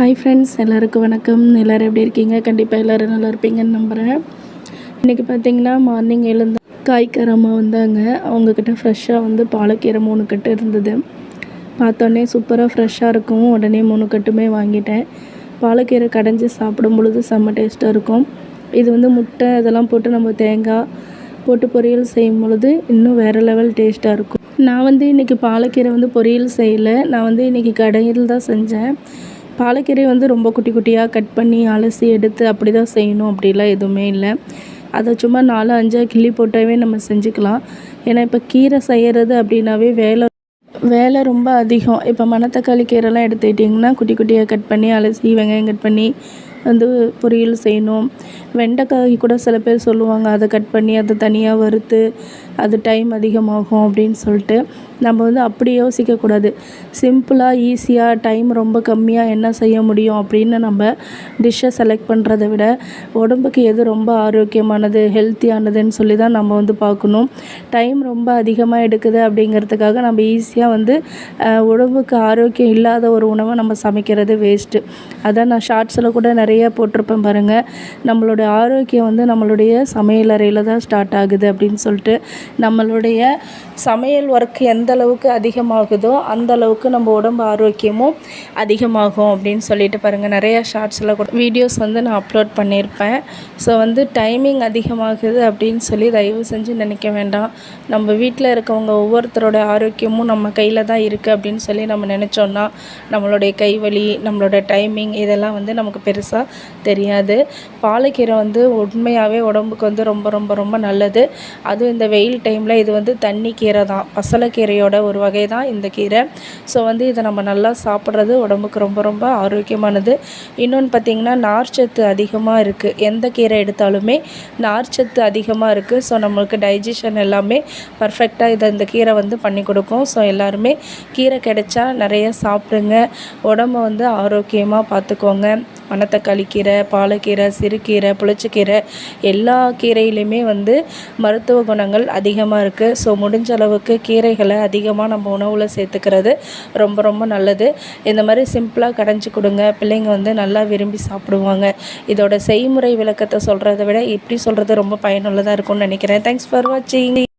Hi friends எல்லாருக்கும் வணக்கம். எல்லோரும் எப்படி இருக்கீங்க? கண்டிப்பாக எல்லோரும் நல்லா இருப்பீங்கன்னு நம்புகிறேன் இன்றைக்கி பார்த்தீங்கன்னா மார்னிங் எழுந்த காய்க்காரம்மா வந்தாங்க. அவங்கக்கிட்ட ஃப்ரெஷ்ஷாக வந்து பாலக்கீரை மூணு கட்டு இருந்தது. பார்த்தோன்னே சூப்பராக ஃப்ரெஷ்ஷாக இருக்கும். உடனே மூணு கட்டுமே வாங்கிட்டேன். பாலக்கீரை கடைஞ்சி சாப்பிடும் பொழுது செம்ம டேஸ்ட்டாக இருக்கும். இது வந்து முட்டை இதெல்லாம் போட்டு நம்ம தேங்காய் போட்டு பொரியல் செய்யும் பொழுது இன்னும் வேறு லெவல் டேஸ்ட்டாக இருக்கும். நான் வந்து இன்றைக்கி பாலக்கீரை வந்து பொரியல் செய்யலை. நான் வந்து இன்றைக்கி கடையில் தான் செஞ்சேன். பாலக்கீரை வந்து ரொம்ப குட்டி குட்டியாக கட் பண்ணி அலசி எடுத்து அப்படி தான் செய்யணும் அப்படிலாம் எதுவுமே இல்லை. அதை சும்மா நாலு அஞ்சாக கிள்ளி போட்டாவே நம்ம செஞ்சுக்கலாம். ஏன்னா இப்போ கீரை செய்கிறது அப்படின்னாவே வேலை வேலை ரொம்ப அதிகம். இப்போ மணத்தக்காளி கீரைலாம் எடுத்துக்கிட்டிங்கன்னா குட்டி குட்டியாக கட் பண்ணி அலசி வெங்காயம் கட் பண்ணி வந்து பொரியல் செய்யணும். வெண்டைக்காய் கூட சில பேர் சொல்லுவாங்க அதை கட் பண்ணி அதை தனியாக வறுத்து அது டைம் அதிகமாகும் அப்படின்னு சொல்லிட்டு நம்ம வந்து அப்படி யோசிக்கக்கூடாது. சிம்பிளாக ஈஸியாக டைம் ரொம்ப கம்மியாக என்ன செய்ய முடியும் அப்படின்னு நம்ம டிஷ்ஷை செலக்ட் பண்ணுறத விட உடம்புக்கு எது ரொம்ப ஆரோக்கியமானது ஹெல்த்தியானதுன்னு சொல்லி தான் நம்ம வந்து பார்க்கணும். டைம் ரொம்ப அதிகமாக எடுக்குது அப்படிங்கிறதுக்காக நம்ம ஈஸியாக வந்து உடம்புக்கு ஆரோக்கியம் இல்லாத ஒரு உணவை நம்ம சமைக்கிறது வேஸ்ட்டு அதான் நான் ஷார்ட்ஸில் கூட நிறைய போட்டிருப்பேன் பாருங்கள் நம்மளோட ஆரோக்கியம் வந்து நம்மளுடைய சமையல் அறையில் தான் ஸ்டார்ட் ஆகுது அப்படின்னு சொல்லிட்டு நம்மளுடைய சமையல் ஒர்க் எந்த அளவுக்கு அதிகமாகுதோ அந்த அளவுக்கு நம்ம உடம்பு ஆரோக்கியமும் அதிகமாகும் அப்படின்னு சொல்லிட்டு பாருங்கள் நிறையா ஷார்ட்ஸில் கூட வீடியோஸ் வந்து நான் அப்லோட் பண்ணியிருப்பேன். ஸோ வந்து டைமிங் அதிகமாகுது அப்படின்னு சொல்லி தயவு செஞ்சு நினைக்க வேண்டாம். நம்ம வீட்டில் இருக்கவங்க ஒவ்வொருத்தரோட ஆரோக்கியமும் நம்ம கையில் தான் இருக்குது அப்படின்னு சொல்லி நம்ம நினச்சோன்னா நம்மளுடைய கைவலி நம்மளோட டைமிங் இதெல்லாம் வந்து நமக்கு பெருசாக தெரியாது. பாலக்கீரை வந்து உண்மையாகவே உடம்புக்கு வந்து ரொம்ப ரொம்ப ரொம்ப நல்லது. அதுவும் இந்த வெயில் டைமில் இது வந்து தண்ணி கீரை தான். பசலைக்கீரையோட ஒரு வகை தான் இந்த கீரை. ஸோ வந்து இதை நம்ம நல்லா சாப்பிட்றது உடம்புக்கு ரொம்ப ரொம்ப ஆரோக்கியமானது. இன்னொன்று பார்த்திங்கன்னா நார்ச்சத்து அதிகமாக இருக்குது எந்த கீரை எடுத்தாலுமே நார்ச்சத்து அதிகமாக இருக்குது ஸோ நம்மளுக்கு டைஜஷன் எல்லாமே பர்ஃபெக்டாக இதை இந்த கீரை வந்து பண்ணி கொடுக்கும். ஸோ எல்லாருமே கீரை கிடைச்சா நிறைய சாப்பிடுங்க. உடம்ப வந்து ஆரோக்கியமாக பார்த்துக்கோங்க. மணத்தக்காளி கீரை பாலக்கீரை சிறுகீரை புளிச்சக்கீரை எல்லா கீரையிலையுமே வந்து மருத்துவ குணங்கள் அதிகமாக இருக்குது ஸோ முடிஞ்ச அளவுக்கு கீரைகளை அதிகமாக நம்ம உணவில் சேர்த்துக்கிறது ரொம்ப ரொம்ப நல்லது. இந்த மாதிரி சிம்பிளாக கடைஞ்சி கொடுங்க. பிள்ளைங்க வந்து நல்லா விரும்பி சாப்பிடுவாங்க. இதோட செய்முறை விளக்கத்தை சொல்கிறத விட இப்படி சொல்கிறது ரொம்ப பயனுள்ளதாக இருக்கும்னு நினைக்கிறேன். தேங்க்ஸ் ஃபார் வாட்சிங்